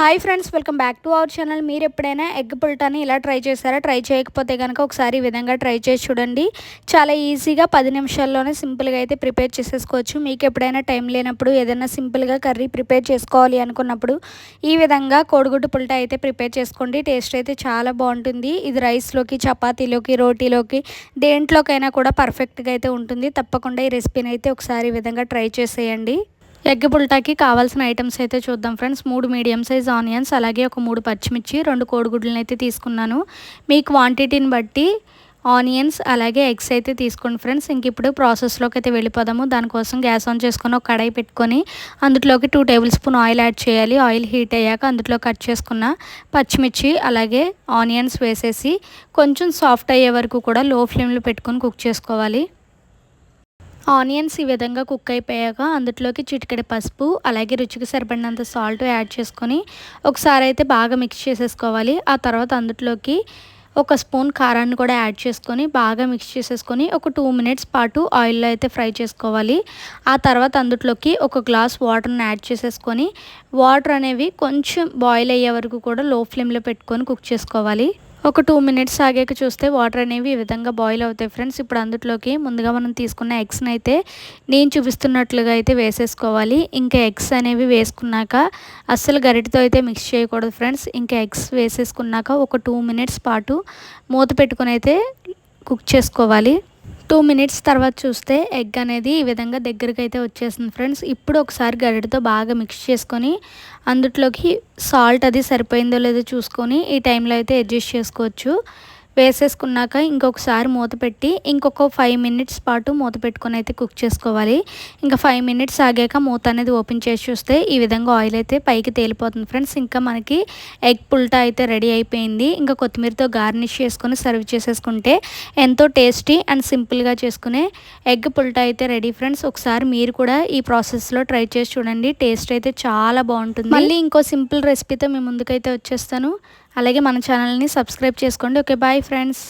Hi friends welcome back to our channel మీరు ఎప్పుడైనా egg పుల్టాని ఇలా ట్రై చేశారా? ట్రై చేయకపోతే కనుక ఒకసారి ఈ విధంగా ట్రై చేసి చూడండి. చాలా ఈజీగా పది నిమిషాల్లోనే సింపుల్గా అయితే ప్రిపేర్ చేసేసుకోవచ్చు. మీకు ఎప్పుడైనా టైం లేనప్పుడు ఏదైనా సింపుల్గా కర్రీ ప్రిపేర్ చేసుకోవాలి అనుకున్నప్పుడు ఈ విధంగా కోడిగుడ్డు పుల్టా అయితే ప్రిపేర్ చేసుకోండి. టేస్ట్ అయితే చాలా బాగుంటుంది. ఇది రైస్లోకి చపాతీలోకి రోటీలోకి దేంట్లోకైనా కూడా పర్ఫెక్ట్గా అయితే ఉంటుంది. తప్పకుండా ఈ రెసిపీని అయితే ఒకసారి ఈ విధంగా ట్రై చేసేయండి. ఎగ్ పుల్టాకి కావాల్సిన ఐటమ్స్ అయితే చూద్దాం ఫ్రెండ్స్. మూడు మీడియం సైజ్ ఆనియన్స్ అలాగే ఒక మూడు పచ్చిమిర్చి రెండు కోడిగుడ్లను అయితే తీసుకున్నాను. మీ క్వాంటిటీని బట్టి ఆనియన్స్ అలాగే ఎగ్స్ అయితే తీసుకోండి ఫ్రెండ్స్. ఇంక ఇప్పుడు ప్రాసెస్లోకి అయితే వెళ్ళిపోదాము. దానికోసం గ్యాస్ ఆన్ చేసుకొని ఒక కడాయి పెట్టుకొని అందులోకి two table spoon oil add చేయాలి. ఆయిల్ హీట్ అయ్యాక అందులో కట్ చేసుకున్న పచ్చిమిర్చి అలాగే ఆనియన్స్ వేసేసి కొంచెం సాఫ్ట్ అయ్యే వరకు కూడా లో ఫ్లేమ్లో పెట్టుకొని కుక్ చేసుకోవాలి. ఆనియన్స్ ఈ విధంగా కుక్ అయిపోయాక అందులోకి చిటికెడ పసుపు అలాగే రుచికి సరిపడినంత సాల్ట్ యాడ్ చేసుకొని ఒకసారి అయితే బాగా మిక్స్ చేసేసుకోవాలి. ఆ తర్వాత అందులోకి ఒక స్పూన్ కారాన్ని కూడా యాడ్ చేసుకొని బాగా మిక్స్ చేసేసుకొని ఒక టూ మినిట్స్ పాటు ఆయిల్లో అయితే ఫ్రై చేసుకోవాలి. ఆ తర్వాత అందులోకి ఒక గ్లాస్ వాటర్ని యాడ్ చేసేసుకొని వాటర్ అనేవి కొంచెం బాయిల్ అయ్యే వరకు కూడా లో ఫ్లేమ్లో పెట్టుకొని కుక్ చేసుకోవాలి. ఒక టూ మినిట్స్ ఆగాక చూస్తే వాటర్ అనేవి ఈ విధంగా బాయిల్ అవుతాయి ఫ్రెండ్స్ ఇప్పుడు అందులోకి ముందుగా మనం తీసుకున్న ఎగ్స్ని అయితే నేను చూపిస్తున్నట్లుగా అయితే వేసేసుకోవాలి. ఇంకా ఎగ్స్ అనేవి వేసుకున్నాక అస్సలు గరిటితో అయితే మిక్స్ చేయకూడదు ఫ్రెండ్స్ ఇంకా ఎగ్స్ వేసేసుకున్నాక ఒక టూ మినిట్స్ పాటు మూత పెట్టుకుని అయితే కుక్ చేసుకోవాలి. టూ మినిట్స్ తర్వాత చూస్తే ఎగ్ అనేది ఈ విధంగా దగ్గరికి అయితే వచ్చేసింది ఫ్రెండ్స్. ఇప్పుడు ఒకసారి గరిటతో బాగా మిక్స్ చేసుకొని అందుట్లోకి సాల్ట్ అది సరిపోయిందో లేదో చూసుకొని ఈ టైంలో అయితే అడ్జస్ట్ చేసుకోవచ్చు. వేసేసుకున్నాక ఇంకొకసారి మూత పెట్టి ఇంకొక ఫైవ్ మినిట్స్ పాటు మూత పెట్టుకొని అయితే కుక్ చేసుకోవాలి. ఇంకా ఫైవ్ మినిట్స్ ఆగాక మూత అనేది ఓపెన్ చేసి చూస్తే ఈ విధంగా ఆయిల్ అయితే పైకి తేలిపోతుంది ఫ్రెండ్స్ ఇంకా మనకి ఎగ్ పుల్టా అయితే రెడీ అయిపోయింది. ఇంకా కొత్తిమీరతో గార్నిష్ చేసుకొని సర్వ్ చేసేసుకుంటే ఎంతో టేస్టీ అండ్ సింపుల్గా చేసుకునే ఎగ్ పుల్టా అయితే రెడీ ఫ్రెండ్స్ ఒకసారి మీరు కూడా ఈ ప్రాసెస్లో ట్రై చేసి చూడండి. టేస్ట్ అయితే చాలా బాగుంటుంది. మళ్ళీ ఇంకో సింపుల్ రెసిపీతో మేము ముందుకైతే వచ్చేస్తాను. అలాగే మన ఛానల్ని సబ్స్క్రైబ్ చేసుకోండి. Okay bye friends